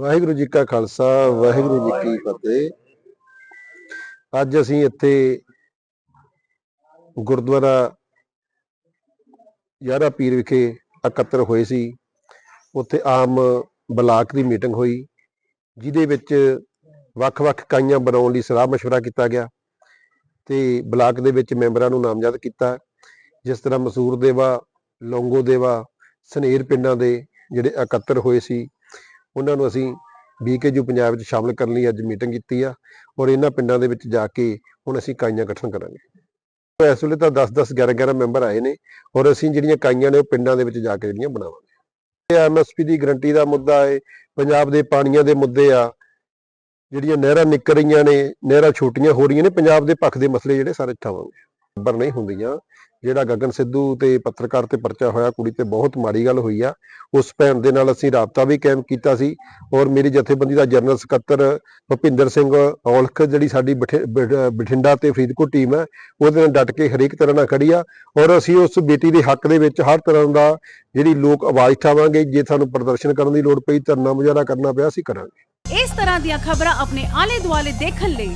ਵਾਹਿਗੁਰੂ ਜੀ ਕਾ ਖਾਲਸਾ ਵਾਹਿਗੁਰੂ ਜੀ ਕੀ ਫਤਿਹ ਅੱਜ ਅਸੀਂ ਇੱਥੇ ਗੁਰਦੁਆਰਾ ਯਾਰਾ ਪੀਰ ਵਿਖੇ ਇਕੱਤਰ ਹੋਏ ਸੀ ਉੱਥੇ ਆਮ ਬਲਾਕ ਦੀ ਮੀਟਿੰਗ ਹੋਈ ਜਿਹਦੇ ਵਿੱਚ ਵੱਖ-ਵੱਖ ਇਕਾਈਆਂ ਬਣਾਉਣ ਲਈ ਸਲਾਹ مشورہ ਕੀਤਾ ਗਿਆ ਤੇ ਬਲਾਕ ਦੇ ਵਿੱਚ ਮੈਂਬਰਾਂ ਨੂੰ ਨਾਮਜ਼ਦ ਕੀਤਾ ਜਿਸ ਤਰ੍ਹਾਂ ਮਸੂਰ ਦੇਵਾ ਲੌਂਗੋ ਦੇਵਾ ਸਨੇਰ ਪਿੰਡਾਂ ਦੇ ਜਿਹੜੇ ਇਕੱਤਰ ਹੋਏ ਸੀ ਉਹਨਾਂ ਨੂੰ ਅਸੀਂ ਬੀਕੇਯੂ ਪੰਜਾਬ ਵਿੱਚ ਸ਼ਾਮਲ ਕਰਨ ਲਈ ਅੱਜ ਮੀਟਿੰਗ ਕੀਤੀ ਆ ਔਰ ਇਹਨਾਂ ਪਿੰਡਾਂ ਦੇ ਵਿੱਚ ਜਾ ਕੇ ਹੁਣ ਅਸੀਂ ਕਾਈਆਂ ਗਠਨ ਕਰਾਂਗੇ। ਇਸ ਵੇਲੇ ਤਾਂ 10-10 11-11 ਮੈਂਬਰ ਆਏ ਨੇ ਔਰ ਅਸੀਂ ਜਿਹੜੀਆਂ ਕਾਈਆਂ ਨੇ ਉਹ ਪਿੰਡਾਂ ਦੇ ਵਿੱਚ ਜਾ ਕੇ ਜਿਹੜੀਆਂ ਬਣਾਵਾਂਗੇ। ਐਮਐਸਪੀ ਦੀ ਗਰੰਟੀ ਦਾ ਮੁੱਦਾ ਹੈ ਪੰਜਾਬ ਦੇ ਪਾਣੀਆਂ ਦੇ ਮੁੱਦੇ ਆ, ਜਿਹੜੀਆਂ ਨਹਿਰਾਂ ਨਿਕਲ ਰਹੀਆਂ ਨੇ, ਨਹਿਰਾਂ ਛੋਟੀਆਂ ਹੋ ਰਹੀਆਂ ਨੇ, ਪੰਜਾਬ ਦੇ ਪੱਖ ਦੇ ਮਸਲੇ ਜਿਹੜੇ ਸਾਰੇ ਠਾਵਾਂਗੇ। ਨੰਬਰ ਨਹੀਂ ਹੁੰਦੀਆਂ। ਜਿਹੜਾ ਗਗਨ ਸਿੱਧੂ ਤੇ ਪੱਤਰਕਾਰ ਤੇ ਪਰਚਾ ਹੋਇਆ, ਕੁੜੀ ਤੇ ਬਹੁਤ ਮਾੜੀ ਗੱਲ ਹੋਈ ਆ। ਉਸ ਭੈਣ ਦੇ ਨਾਲ ਅਸੀਂ ਰਾਬਤਾ ਵੀ ਕਾਇਮ ਕੀਤਾ ਸੀ ਔਰ ਮੇਰੀ ਜਥੇਬੰਦੀ ਦਾ ਜਨਰਲ ਸਕੱਤਰ ਭੁਪਿੰਦਰ ਸਿੰਘ ਔਲਖ, ਜਿਹੜੀ ਸਾਡੀ ਬਠਿੰਡਾ ਤੇ ਫਰੀਦਕੋਟ ਟੀਮ ਹੈ, ਉਹਦੇ ਨਾਲ ਡਟ ਕੇ ਹਰੇਕ ਤਰ੍ਹਾਂ ਨਾਲ ਖੜੀ ਆ ਔਰ ਅਸੀਂ ਉਸ ਬੇਟੀ ਦੇ ਹੱਕ ਦੇ ਵਿੱਚ ਹਰ ਤਰ੍ਹਾਂ ਦਾ ਜਿਹੜੀ ਲੋਕ ਆਵਾਜ਼ ਉਠਾਵਾਂਗੇ, ਜੇ ਸਾਨੂੰ ਪ੍ਰਦਰਸ਼ਨ ਕਰਨ ਦੀ ਲੋੜ ਪਈ, ਧਰਨਾ ਮੁਜ਼ਾਹਰਾ ਕਰਨਾ ਪਿਆ, ਅਸੀਂ ਕਰਾਂਗੇ। ਇਸ ਤਰ੍ਹਾਂ ਦੀਆਂ ਖਬਰਾਂ ਆਪਣੇ ਆਲੇ ਦੁਆਲੇ ਦੇਖਣ ਲਈ